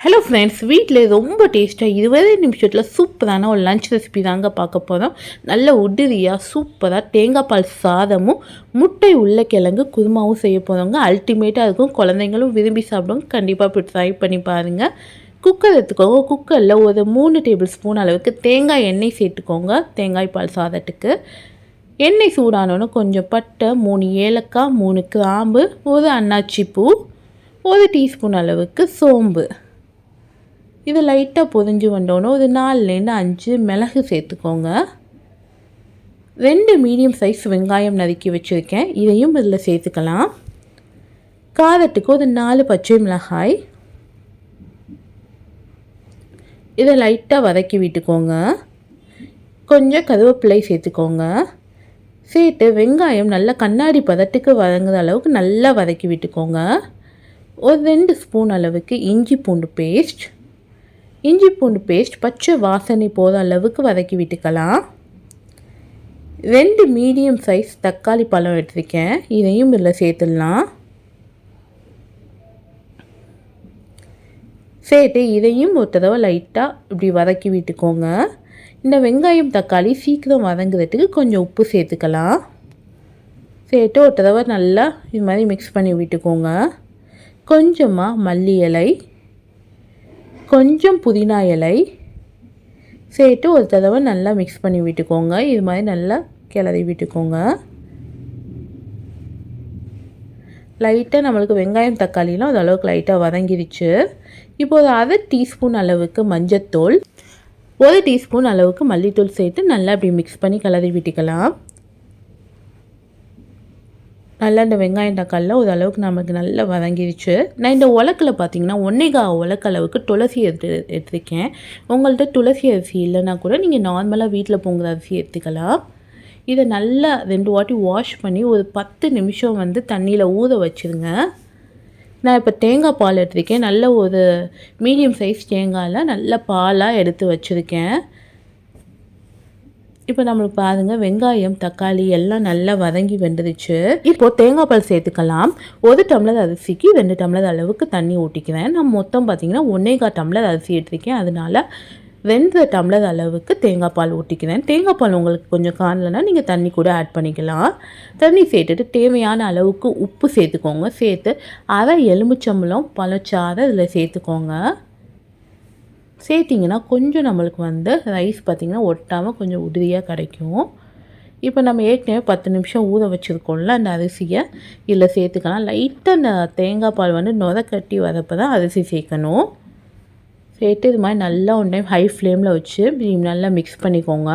Hello friends வீட்டில் ரொம்ப டேஸ்ட்டாக இருபது நிமிஷத்தில் சூப்பரான ஒரு லஞ்ச் ரெசிபி தாங்க பார்க்க போகிறோம் நல்ல உதிரியாக சூப்பராக தேங்காய் பால் சாதமும் முட்டை உருளைக்கிழங்கு குருமாவும் செய்ய போகிறவங்க அல்டிமேட்டாக இருக்கும். குழந்தைங்களும் விரும்பி சாப்பிடுவோம் கண்டிப்பாக இப்படி ட்ரை பண்ணி பாருங்கள் குக்கர் எடுத்துக்கோங்க. குக்கரில் ஒரு மூணு டேபிள் ஸ்பூன் அளவுக்கு தேங்காய் எண்ணெய் சேர்த்துக்கோங்க. தேங்காய் பால் சாதத்துக்கு. எண்ணெய் சூடானோன்னு கொஞ்சம் பட்டை மூணு ஏலக்காய் மூணு கிராம்பு ஒரு அன்னாச்சி பூ ஒரு டீஸ்பூன் அளவுக்கு சோம்பு. இது லைட்டாக பொதிஞ்சு வந்தோன்னே ஒரு நாலுலேருந்து அஞ்சு மிளகு சேர்த்துக்கோங்க. ரெண்டு மீடியம் சைஸ் வெங்காயம் நறுக்கி வச்சுருக்கேன். இதையும் இதில் சேர்த்துக்கலாம். காரத்துக்கு ஒரு நாலு பச்சை மிளகாய். இதை லைட்டாக வதக்கி விட்டுக்கோங்க. கொஞ்சம் கருவேப்பிலை சேர்த்துக்கோங்க. சேர்த்து வெங்காயம் நல்லா கண்ணாடி பதத்துக்கு வதங்குற அளவுக்கு நல்லா வதக்கி விட்டுக்கோங்க. ஒரு ரெண்டு ஸ்பூன் அளவுக்கு இஞ்சி பூண்டு பேஸ்ட் இஞ்சி பூண்டு பேஸ்ட் பச்சை வாசனை போத அளவுக்கு வதக்கி விட்டுக்கலாம். ரெண்டு மீடியம் சைஸ் தக்காளி பழம் எடுத்துருக்கேன். இதையும் இதில் சேர்த்துடலாம். சேர்த்து இதையும் ஒரு தடவை லைட்டாக இப்படி வதக்கி விட்டுக்கோங்க. இந்த வெங்காயம் தக்காளி சீக்கிரம் வதங்குறதுக்கு கொஞ்சம் உப்பு சேர்த்துக்கலாம். சேர்த்து ஒரு தடவை நல்லா இது மாதிரி மிக்ஸ் பண்ணி விட்டுக்கோங்க. கொஞ்சமாக மல்லி இலை கொஞ்சம் புதினா இலை சேர்த்து ஒரு தடவை நல்லா மிக்ஸ் பண்ணி விட்டுக்கோங்க. இது மாதிரி நல்லா கிளறி விட்டுக்கோங்க. லைட்டாக நம்மளுக்கு வெங்காயம் தக்காளிலாம் அது அளவுக்கு லைட்டாக வதங்கிடுச்சு இப்போது ஒரு அரை டீஸ்பூன் அளவுக்கு மஞ்சத்தூள் ஒரு டீஸ்பூன் அளவுக்கு மல்லித்தூள் சேர்த்து நல்லா அப்படி மிக்ஸ் பண்ணி கிளறி விட்டுக்கலாம். நல்லா இந்த வெங்காயம் தக்காளில் ஒரு அளவுக்கு நமக்கு நல்லா வதங்கிடுச்சு நான் இந்த உலக்கில் பார்த்தீங்கன்னா ஒன்னேகா உலக்களவுக்கு துளசி எடுத்து எடுத்துருக்கேன். உங்கள்கிட்ட துளசி அரிசி இல்லைன்னா கூட நீங்கள் நார்மலாக வீட்டில் பொங்குற அரிசி எடுத்துக்கலாம். இதை நல்லா ரெண்டு வாட்டி வாஷ் பண்ணி ஒரு பத்து நிமிஷம் வந்து தண்ணியில் ஊற வச்சுருங்க. நான் இப்போ தேங்காய் பால் எடுத்துருக்கேன். நல்ல ஒரு மீடியம் சைஸ் தேங்காயில் நல்ல பாலாக எடுத்து வச்சுருக்கேன். இப்போ நம்மளுக்கு பாருங்கள் வெங்காயம் தக்காளி எல்லாம் நல்லா வதங்கி வெந்துருச்சு. இப்போது தேங்காய் பால் சேர்த்துக்கலாம். ஒரு டம்ளர் அரிசிக்கு ரெண்டு டம்ளர் அளவுக்கு தண்ணி ஊட்டிக்கிறேன் நான் மொத்தம் பார்த்தீங்கன்னா ஒன்னேகா டம்ளர் அரிசி எடுத்துருக்கேன். அதனால ரெண்டு டம்ளர் அளவுக்கு தேங்காய் பால் ஊட்டிக்கிறேன் தேங்காய் பால் உங்களுக்கு கொஞ்சம் காணலைன்னா நீங்கள் தண்ணி கூட ஆட் பண்ணிக்கலாம். தண்ணி சேர்த்துட்டு தேவையான அளவுக்கு உப்பு சேர்த்துக்கோங்க. சேர்த்து அரை எலுமிச்சம்பளம் பழச்சாறு இதில் சேர்த்துக்கோங்க. சேர்த்திங்கன்னா கொஞ்சம் நம்மளுக்கு வந்து ரைஸ் பார்த்திங்கன்னா ஒட்டாமல் கொஞ்சம் உதிரியாக கிடைக்கும். இப்போ நம்ம ஏற்கனவே பத்து நிமிஷம் ஊற வச்சுருக்கோம்ல அந்த அரிசியை. இதில் சேர்த்துக்கலாம். லைட்டாக அந்த தேங்காய் பால் வந்து நொத கட்டி வரப்போ தான் அரிசி சேர்க்கணும். சேர்த்து இது மாதிரி நல்லா ஒன் டைம் ஹை ஃப்ளேமில் வச்சு நல்லா மிக்ஸ் பண்ணிக்கோங்க.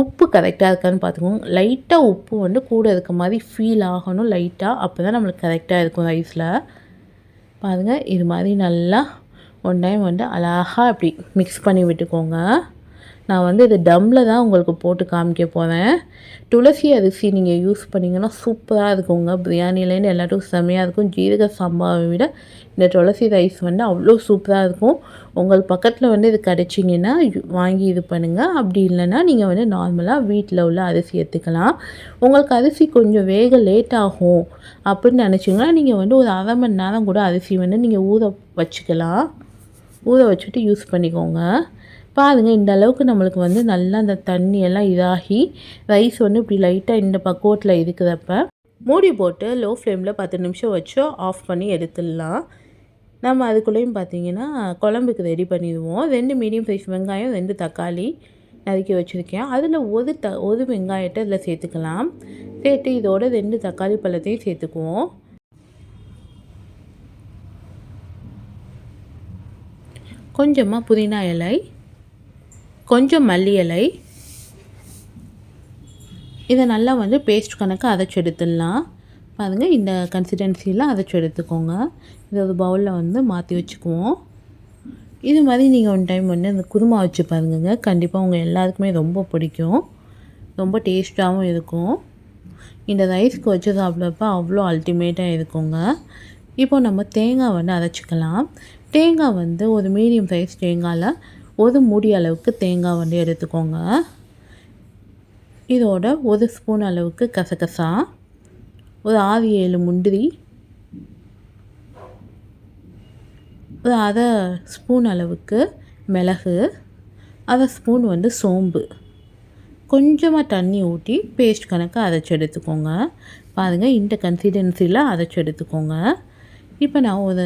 உப்பு கரெக்டாக இருக்கான்னு பார்த்துக்கோங்க. லைட்டாக உப்பு வந்து கூட இருக்க மாதிரி ஃபீல் ஆகணும். லைட்டாக அப்போ தான் நம்மளுக்கு கரெக்டாக இருக்கும் ரைஸில் பாருங்கள் இது மாதிரி நல்லா ஒன் டைம் வந்து அழகாக அப்படி மிக்ஸ் பண்ணி விட்டுக்கோங்க. நான் வந்து இது டம்மில் தான் உங்களுக்கு போட்டு காமிக்க போகிறேன் துளசி அரிசி நீங்கள் யூஸ் பண்ணிங்கன்னா சூப்பராக இருக்குங்க. பிரியாணிலேருந்து எல்லாத்துக்கும் செம்மையாக இருக்கும். ஜீரக சம்பாவை விட இந்த துளசி ரைஸ் வந்து அவ்வளோ சூப்பராக இருக்கும். உங்கள் பக்கத்தில் வந்து இது கிடச்சிங்கன்னா வாங்கி இது பண்ணுங்கள் அப்படி இல்லைன்னா நீங்கள் வந்து நார்மலாக வீட்டில் உள்ள அரிசி எடுத்துக்கலாம். உங்களுக்கு அரிசி கொஞ்சம் வேக லேட் ஆகும். அப்படின்னு நினச்சிங்கன்னா நீங்கள் வந்து ஒரு அரை மணி நேரம் கூட அரிசி வந்து நீங்கள் ஊற வச்சுக்கலாம். ஊற வச்சுட்டு யூஸ் பண்ணிக்கோங்க. பாருங்கள் இந்த அளவுக்கு நம்மளுக்கு வந்து நல்லா அந்த தண்ணியெல்லாம் இதாகி ரைஸ் வந்து இப்படி லைட்டாக இந்த பக்குவத்தில் இருக்கிறப்ப மூடி போட்டு லோ ஃப்ளேமில் பத்து நிமிஷம் வச்சு ஆஃப் பண்ணி எடுத்துடலாம். நம்ம அதுக்குள்ளேயும் பார்த்தீங்கன்னா குழம்புக்கு ரெடி பண்ணிடுவோம். ரெண்டு மீடியம் சைஸ் வெங்காயம் ரெண்டு தக்காளி நறுக்கி வச்சுருக்கேன். அதில் ஒரு த ஒரு வெங்காயத்தை இதில் சேர்த்துக்கலாம். சேர்த்து இதோட ரெண்டு தக்காளி பழத்தையும் சேர்த்துக்குவோம். கொஞ்சமாக புதினா இலை கொஞ்சம் மல்லி இலை. இதை நல்லா வந்து பேஸ்ட் கணக்கு அரைச்சி எடுத்துடலாம். பாருங்கள் இந்த கன்சிஸ்டன்சியில் அரைச்சி எடுத்துக்கோங்க. இதை ஒரு பவுலில் வந்து மாற்றி வச்சுக்குவோம். இது மாதிரி நீங்கள் ஒன் டைம் வந்து இந்த குருமா வச்சு பாருங்க கண்டிப்பாக உங்கள் எல்லாருக்குமே ரொம்ப பிடிக்கும். ரொம்ப டேஸ்ட்டாகவும் இருக்கும். இந்த ரைஸ்க்கு வச்சு சாப்பிட்றப்ப அவ்வளோ அல்டிமேட்டாக இருக்குங்க. இப்போ நம்ம தேங்காய் வந்து அரைச்சிக்கலாம். தேங்காய் வந்து ஒரு மீடியம் சைஸ் தேங்காயில் ஒரு மூடி அளவுக்கு தேங்காய் வந்து எடுத்துக்கோங்க. இதோட ஒரு ஸ்பூன் அளவுக்கு கசகசா ஒரு ஆறு ஏழு முந்திரி ஒரு அரை ஸ்பூன் அளவுக்கு மிளகு அரை ஸ்பூன் வந்து சோம்பு. கொஞ்சமாக தண்ணி ஊற்றி பேஸ்ட் கணக்கு அரைச்சி எடுத்துக்கோங்க. பாருங்கள் இந்த கன்சிஸ்டன்சியில் அரைச்சி எடுத்துக்கோங்க. இப்போ நான் ஒரு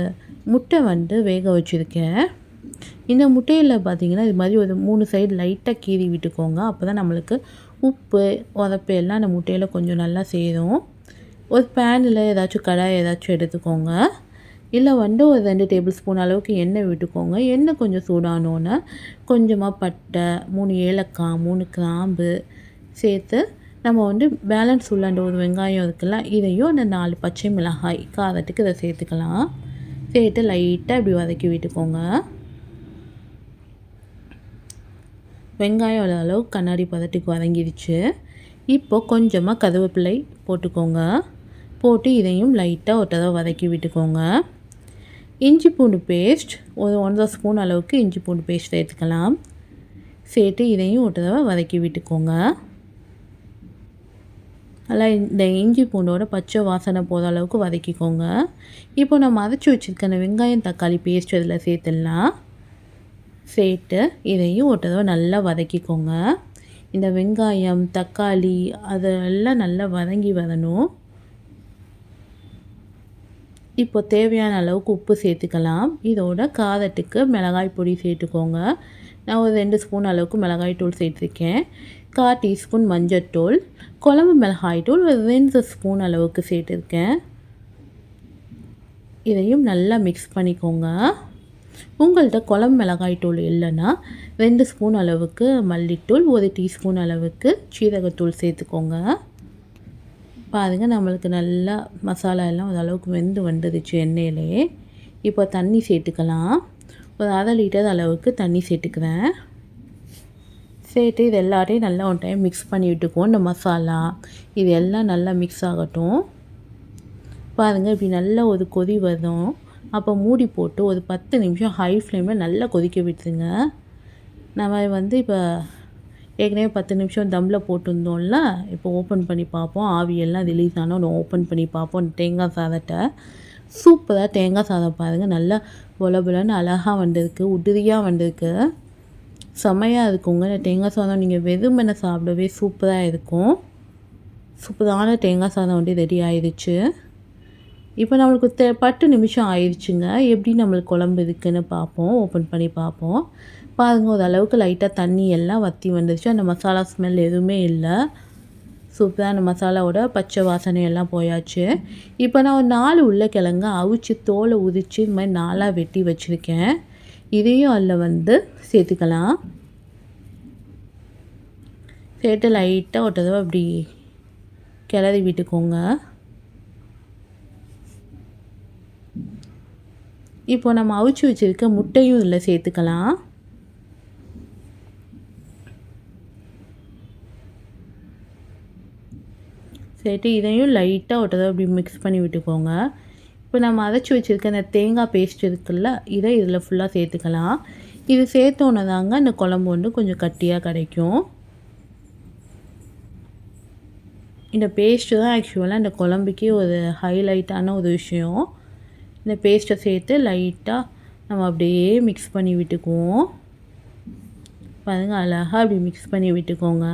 முட்டை வந்து வேக வச்சுருக்கேன். இந்த முட்டையில் பார்த்தீங்கன்னா இது மாதிரி ஒரு மூணு சைடு லைட்டாக கீறி விட்டுக்கோங்க. அப்போ தான் நம்மளுக்கு உப்பு உதப்பு எல்லாம் அந்த முட்டையில் கொஞ்சம் நல்லா சேரும். ஒரு பேனில் ஏதாச்சும் கடாய் ஏதாச்சும் எடுத்துக்கோங்க. இல்லை வந்து ஒரு ரெண்டு டேபிள் ஸ்பூன் அளவுக்கு எண்ணெய் விட்டுக்கோங்க. எண்ணெய் கொஞ்சம் சூடானோன்னே கொஞ்சமாக பட்டை மூணு ஏலக்காய் மூணு கிராம்பு சேர்த்து நம்ம வந்து பேலன்ஸ் உள்ள அந்த ஒரு வெங்காயம் இருக்குல்ல இதையும் அந்த நாலு பச்சை மிளகாய் காரத்துக்கு இதை சேர்த்துக்கலாம். சேர்த்து லைட்டாக இப்படி வதக்கி விட்டுக்கோங்க. வெங்காயம் அளவு கண்ணாடி பதத்துக்கு வதங்கிடுச்சு. இப்போது கொஞ்சமாக கருவேப்பிலை போட்டுக்கோங்க. போட்டு இதையும் லைட்டாக ஒரு தடவை வதக்கி விட்டுக்கோங்க. இஞ்சி பூண்டு பேஸ்ட் ஒரு ஒன்றரை ஸ்பூன் அளவுக்கு இஞ்சி பூண்டு பேஸ்ட் சேர்த்துக்கலாம். சேர்த்து இதையும் ஒரு தடவை வதக்கி விட்டுக்கோங்க. நல்லா இந்த இஞ்சி பூண்டோட பச்சை வாசனை போகிற அளவுக்கு வதக்கிக்கோங்க. இப்போ நம்ம அரைச்சி வச்சுருக்க அந்த வெங்காயம் தக்காளி பேஸ்ட் இதில் சேர்த்துடலாம். சேர்த்து இதையும் ஒரு தடவை நல்லா வதக்கிக்கோங்க. இந்த வெங்காயம் தக்காளி அதெல்லாம் நல்லா வதங்கி வரணும். இப்போ தேவையான அளவுக்கு உப்பு சேர்த்துக்கலாம். இதோட காரத்துக்கு மிளகாய் பொடி சேர்த்துக்கோங்க. நான் ஒரு ரெண்டு ஸ்பூன் அளவுக்கு மிளகாய் தூள் சேர்த்துருக்கேன். கால் டீஸ்பூன் மஞ்சத்தூள் குழம்பு மிளகாய் தூள் ஒரு ரெண்டு ஸ்பூன் அளவுக்கு சேர்த்துருக்கேன். இதையும் நல்லா மிக்ஸ் பண்ணிக்கோங்க. உங்கள்கிட்ட குழம்பு மிளகாய் தூள் இல்லைன்னா ரெண்டு ஸ்பூன் அளவுக்கு மல்லித்தூள் ஒரு டீஸ்பூன் அளவுக்கு சீரகத்தூள் சேர்த்துக்கோங்க. பாருங்கள் நம்மளுக்கு நல்லா மசாலா எல்லாம் ஓரளவுக்கு வெந்து வந்துடுச்சு எண்ணெயிலே. இப்போ தண்ணி சேர்த்துக்கலாம். ஒரு அரை லிட்டர் அளவுக்கு தண்ணி சேர்த்துக்கிறேன் சேர்த்து இது எல்லாத்தையும் நல்லா ஒன் டைம் மிக்ஸ் பண்ணி விட்டுக்குவோம். இந்த மசாலா இது எல்லாம் நல்லா மிக்ஸ் ஆகட்டும். பாருங்கள் இப்படி நல்லா ஒரு கொதி வரும். அப்போ மூடி போட்டு ஒரு பத்து நிமிஷம் ஹை ஃப்ளேமில் நல்லா கொதிக்க விட்டுருங்க. நம்ம வந்து இப்போ ஏற்கனவே பத்து நிமிஷம் தம்மில் போட்டிருந்தோம்ல இப்போ ஓப்பன் பண்ணி பார்ப்போம். ஆவியெல்லாம் ரிலீஸ் ஆனால் ஒன்று ஓப்பன் பண்ணி பார்ப்போம். தேங்காய் சாதத்தை. சூப்பராக தேங்காய் சாதம் பாருங்கள் நல்லா பொல அழகாக வந்திருக்கு உதிரியாக வந்திருக்கு. செம்மையாக இருக்குங்க. இந்த தேங்காய் சாதம் நீங்கள் வெறுமனை சாப்பிடவே சூப்பராக இருக்கும். சூப்பரான தேங்காய் சாதம் வந்து ரெடி ஆயிடுச்சு. இப்போ நம்மளுக்கு தே பத்து நிமிஷம் ஆயிடுச்சுங்க. எப்படி நம்மளுக்கு குழம்பு இருக்குதுன்னு பார்ப்போம். ஓப்பன் பண்ணி பார்ப்போம். பாருங்கள் ஓரளவுக்கு லைட்டாக தண்ணி எல்லாம் வற்றி வந்துருச்சு. அந்த மசாலா ஸ்மெல் எதுவுமே இல்லை. சூப்பராக அந்த மசாலாவோட பச்சை வாசனை எல்லாம் போயாச்சு. இப்போ நான் ஒரு நாலு உருளைக்கிழங்க அவிச்சு தோலை உதிச்சு இது மாதிரி நாலாக வெட்டி வச்சுருக்கேன். இதையும் அதில் வந்து சேர்த்துக்கலாம். சேர்த்து லைட்டாக ஒரு தடவை அப்படி கிளறி விட்டுக்கோங்க. இப்போ நம்ம அவிச்சு வச்சுருக்க முட்டையும் இதில் சேர்த்துக்கலாம். சேர்த்து இதையும் லைட்டாக ஒரு தடவை அப்படி மிக்ஸ் பண்ணி விட்டுக்கோங்க. இப்போ நம்ம அரைச்சி வச்சுருக்க அந்த தேங்காய் பேஸ்ட் இருக்குல்ல இதை இதில் ஃபுல்லாக சேர்த்துக்கலாம். இது சேர்த்தோன்னே தாங்க அந்த குழம்பு வந்து கொஞ்சம் கட்டியாக கிடைக்கும். இந்த பேஸ்ட்டு தான் ஆக்சுவலாக இந்த குழம்புக்கே ஒரு ஹைலைட்டான ஒரு விஷயம். இந்த பேஸ்ட்டை சேர்த்து லைட்டாக நம்ம அப்படியே மிக்ஸ் பண்ணி விட்டுக்குவோம். பாருங்கள் அழகாக அப்படி மிக்ஸ் பண்ணி விட்டுக்கோங்க.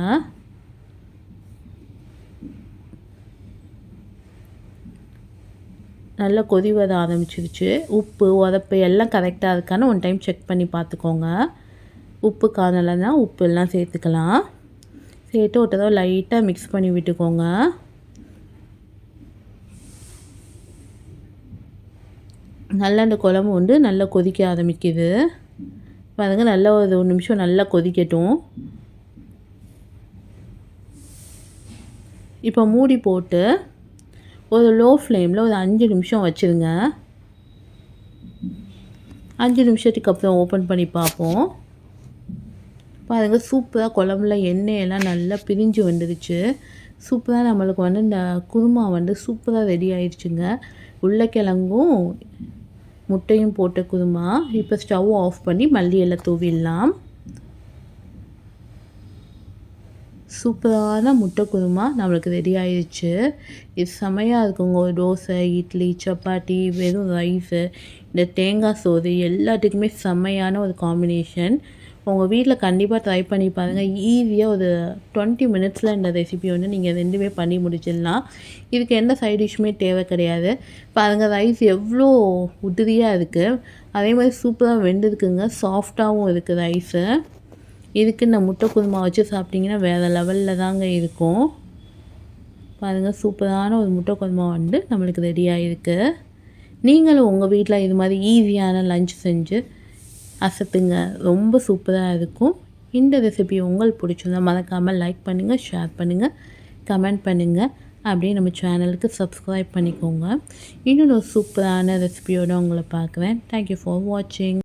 நல்லா கொதி வர ஆரம்பிச்சிருச்சு. உப்பு உதப்பு எல்லாம் கரெக்டாக இருக்கான்னு ஒன் டைம் செக் பண்ணி பார்த்துக்கோங்க. உப்பு காணலைன்னா உப்பு எல்லாம் சேர்த்துக்கலாம். சேர்த்து ஒரு தடவை லைட்டாக மிக்ஸ் பண்ணி விட்டுக்கோங்க. நல்லா அந்த குழம்பு வந்து நல்லா கொதிக்க ஆரம்பிக்குது. பாருங்க நல்லா ஒரு ஒரு நிமிஷம் நல்லா கொதிக்கட்டும். இப்போ மூடி போட்டு ஒரு லோ ஃப்ளேமில் ஒரு அஞ்சு நிமிஷம் வச்சுருங்க. அஞ்சு நிமிஷத்துக்கு அப்புறம் ஓப்பன் பண்ணி பார்ப்போம். பாருங்கள் சூப்பராக குழம்புல எண்ணெயெல்லாம் நல்லா பிரிஞ்சு வந்துடுச்சு சூப்பராக நம்மளுக்கு வந்து இந்த குருமா வந்து சூப்பராக ரெடி ஆயிடுச்சுங்க உருளைக்கிழங்கும் முட்டையும் போட்ட குருமா. இப்போ ஸ்டவ் ஆஃப் பண்ணி மல்லி எல்லாம் தூவிடலாம். சூப்பரான முட்டை குருமா நம்மளுக்கு ரெடி ஆயிடுச்சு. இது செமையாக இருக்குங்க ஒரு தோசை இட்லி சப்பாத்தி வெறும் ரைஸு இந்த தேங்காய் சோறு எல்லாத்துக்குமே செம்மையான ஒரு காம்பினேஷன் உங்கள் வீட்டில் கண்டிப்பாக ட்ரை பண்ணி பாருங்கள் ஈஸியாக ஒரு டுவெண்ட்டி மினிட்ஸில் இந்த ரெசிபி வந்து நீங்கள் ரெண்டுமே பண்ணி முடிச்சிடலாம். இதுக்கு எந்த சைட் டிஷ்ஷுமே தேவை கிடையாது. பாருங்கள் ரைஸ் எவ்வளோ உதிரியாக இருக்குது அதே மாதிரி சூப்பராக வெந்திருக்குங்க. சாஃப்டாகவும் இருக்குது ரைஸு இதுக்கு இந்த முட்டை குருமா வச்சு சாப்பிட்டிங்கன்னா வேறு லெவலில் தாங்க இருக்கும். பாருங்கள் சூப்பரான ஒரு முட்டை குருமா வந்து நம்மளுக்கு ரெடியாக இருக்குது நீங்களும் உங்கள் வீட்டில் இது மாதிரி ஈஸியான லஞ்ச் செஞ்சு அசத்துங்க. ரொம்ப சூப்பராக இருக்கும். இந்த ரெசிபி உங்களுக்கு பிடிச்சிருந்தா மறக்காமல் லைக் பண்ணுங்கள் ஷேர் பண்ணுங்கள் கமெண்ட் பண்ணுங்கள் அப்படியே நம்ம சேனலுக்கு சப்ஸ்கிரைப் பண்ணிக்கோங்க. இன்னொரு சூப்பரான ரெசிபியோடு உங்களை பார்க்குறேன். தேங்க்யூ ஃபார் வாட்சிங்